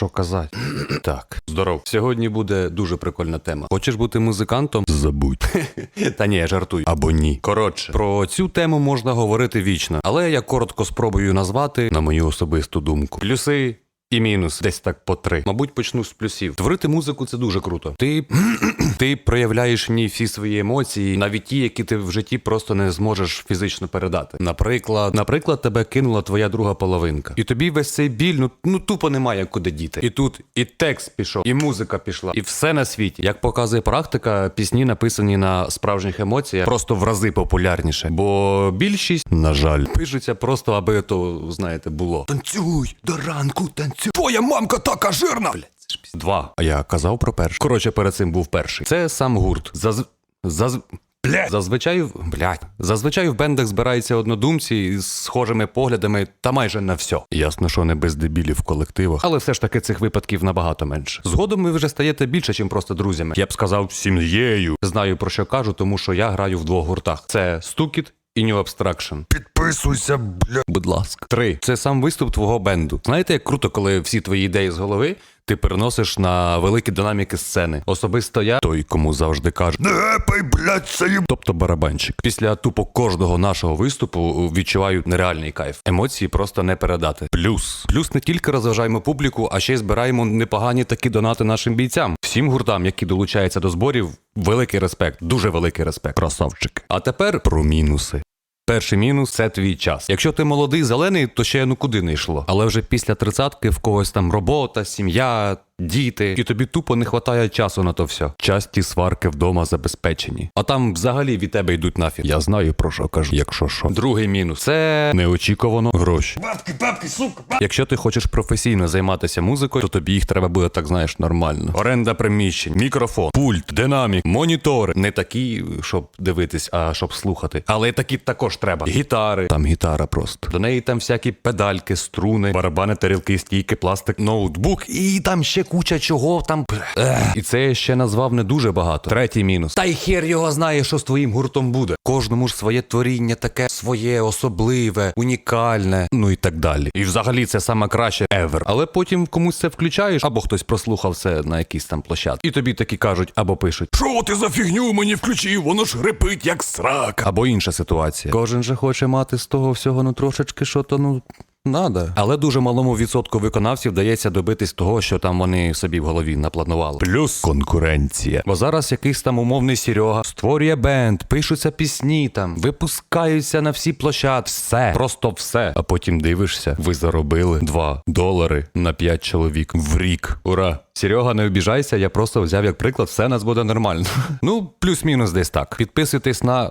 що казати. Так, здоров. Сьогодні буде дуже прикольна тема. Хочеш бути музикантом? Забудь. Та ні, я жартую. Або ні. Коротше, про цю тему можна говорити вічно, але я коротко спробую назвати на мою особисту думку. Плюси. І мінус, десь так по три. Мабуть, почну з плюсів. Творити музику це дуже круто. Ти, ти проявляєш ній всі свої емоції, навіть ті, які ти в житті просто не зможеш фізично передати. Наприклад, наприклад, тебе кинула твоя друга половинка, і тобі весь цей біль, ну, ну тупо немає куди діти. І тут і текст пішов, і музика пішла, і все на світі. Як показує практика, пісні написані на справжніх емоціях, просто в рази популярніше. Бо більшість, на жаль, пишуться просто, аби то знаєте, було. Танцюй до ранку, танцюй. Твоя мамка така жирна. Блядь, це ж пізд- Два. А я казав про перший. Коротше, перед цим був перший. Це сам гурт. Заз... Заз... Блядь. Зазвичай, в- блядь. Зазвичай в бендах збираються однодумці з схожими поглядами та майже на все. Ясно, що не без дебілів в колективах, але все ж таки цих випадків набагато менше. Згодом ви вже стаєте більше, ніж просто друзями. Я б сказав сім'єю. Знаю про що кажу, тому що я граю в двох гуртах: це Стукіт і New Abstraction. Підписуйся, бля. Будь ласка. Три. Це сам виступ твого бенду. Знаєте, як круто, коли всі твої ідеї з голови ти переносиш на великі динаміки сцени. Особисто я той, кому завжди кажу. Не гепай, блядь, це. Тобто барабанщик. Після тупо кожного нашого виступу відчуваю нереальний кайф. Емоції просто не передати. Плюс. Плюс не тільки розважаємо публіку, а ще й збираємо непогані такі донати нашим бійцям. Всім гуртам, які долучаються до зборів, великий респект, дуже великий респект. Красавчик. А тепер про мінуси. Перший мінус це твій час. Якщо ти молодий зелений, то ще ну куди не йшло. Але вже після тридцятки в когось там робота, сім'я, діти, і тобі тупо не вистачає часу на то все. Часті сварки вдома забезпечені. А там взагалі від тебе йдуть нафіг. Я знаю про що кажу, якщо що. Другий мінус це неочікувано гроші. Бабки, бабки, сука, бабки. Якщо ти хочеш професійно займатися музикою, то тобі їх треба буде так, знаєш, нормально. Оренда приміщень, мікрофон, пульт, динамік, монітори. Не такі, щоб дивитись, а щоб слухати. Але такі також треба. Гітари. Там гітара просто. До неї там всякі педальки, струни, барабани, тарілки, стійки, пластик, ноутбук. І там ще куча чого там. Ех. І це я ще назвав не дуже багато. Третій мінус. Та й хер його знає, що з твоїм гуртом буде. Кожному ж своє творіння таке своє, особливе, унікальне, ну і так далі. І взагалі це саме краще ever. Але потім комусь це включаєш, або хтось прослухав це на якійсь там площадці. І тобі такі кажуть, або пишуть. Що ти за фігню мені включив? Воно ж репить, як срака. Або інша ситуація. Кожен же хоче мати з того всього ну трошечки що то ну. Надо. Але дуже малому відсотку виконавців вдається добитись того, що там вони собі в голові напланували. Плюс конкуренція. Бо зараз якийсь там умовний Серега створює бенд, пишуться пісні там, випускаються на всі площадки. Все, просто все. А потім дивишся, ви заробили 2 долари на 5 чоловік в рік. Ура! Серега, не обіжайся, я просто взяв як приклад, все нас буде нормально. Ну, плюс-мінус десь так. Підписуйтесь на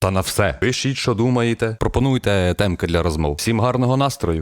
та на все. Пишіть, що думаєте. Пропонуйте темки для розмов. Всім гарного настрою.